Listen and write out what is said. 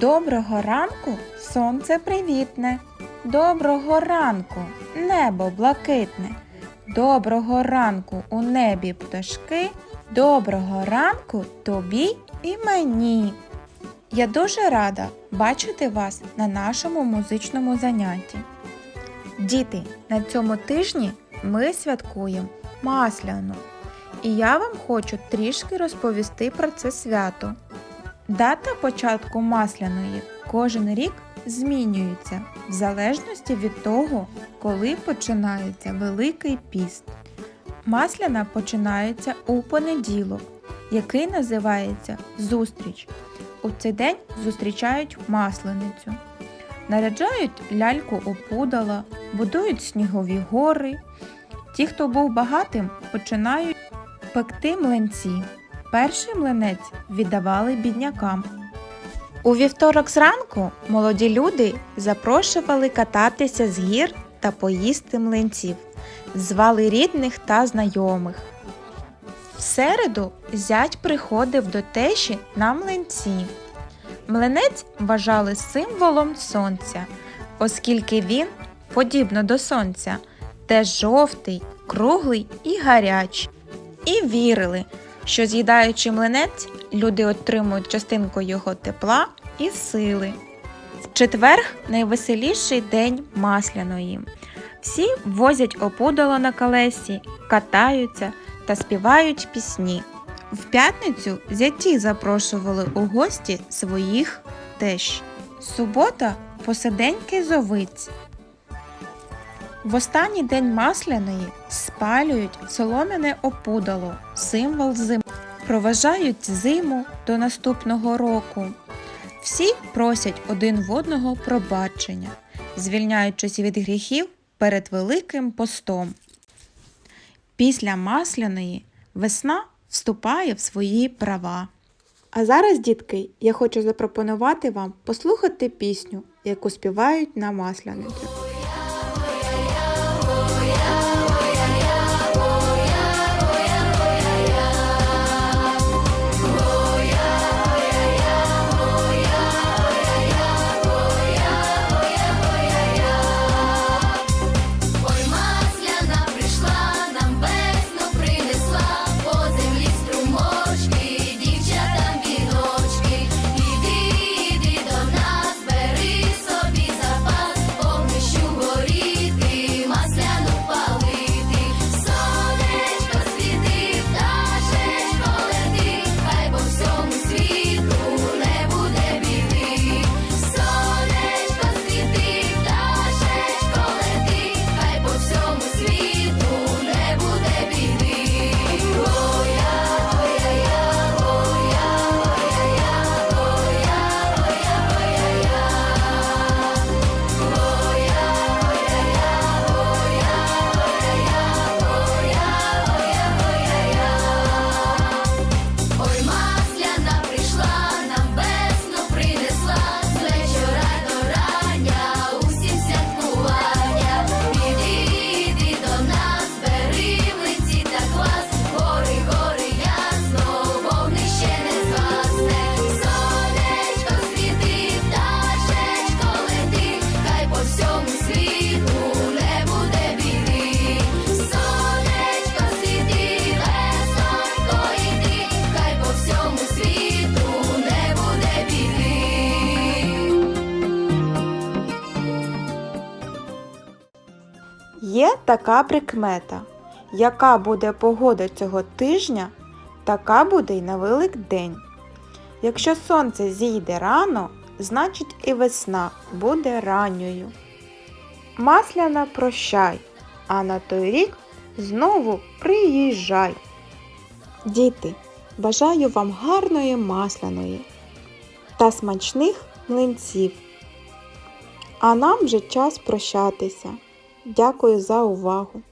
Доброго ранку, сонце привітне. Доброго ранку, небо блакитне. Доброго ранку у небі пташки. Доброго ранку тобі і мені. Я дуже рада бачити вас на нашому музичному занятті. Діти, на цьому тижні ми святкуємо Масляну. І я вам хочу трішки розповісти про це свято. Дата початку масляної кожен рік змінюється в залежності від того, коли починається Великий піст. Масляна починається у понеділок, який називається Зустріч. У цей день зустрічають масленицю. Наряджають ляльку опудала, будують снігові гори. Ті, хто був багатим, починають пекти млинці. Перший млинець віддавали біднякам. У вівторок зранку молоді люди запрошували кататися з гір та поїсти млинців, звали рідних та знайомих. В середу зять приходив до тещі на млинці. Млинець вважали символом сонця, оскільки він, подібно до сонця, теж жовтий, круглий і гарячий. І вірили, що з'їдаючи млинець, люди отримують частинку його тепла і сили. В четвер найвеселіший день масляної. Всі возять опудало на колесі, катаються та співають пісні. В п'ятницю зяті запрошували у гості своїх тещ. Субота посиденьки зовиць. В останній день масляної спалюють солом'яне опудало, символ зими. Проважають зиму до наступного року. Всі просять один в одного пробачення, звільняючись від гріхів перед Великим постом. Після масляної весна вступає в свої права. А зараз, дітки, я хочу запропонувати вам послухати пісню, яку співають на масляницю. Є така прикмета. Яка буде погода цього тижня, така буде й на Великдень. Якщо сонце зійде рано, значить і весна буде ранньою. Масляна прощай, а на той рік знову приїжджай. Діти, бажаю вам гарної масляної та смачних млинців. А нам вже час прощатися. Дякую за увагу!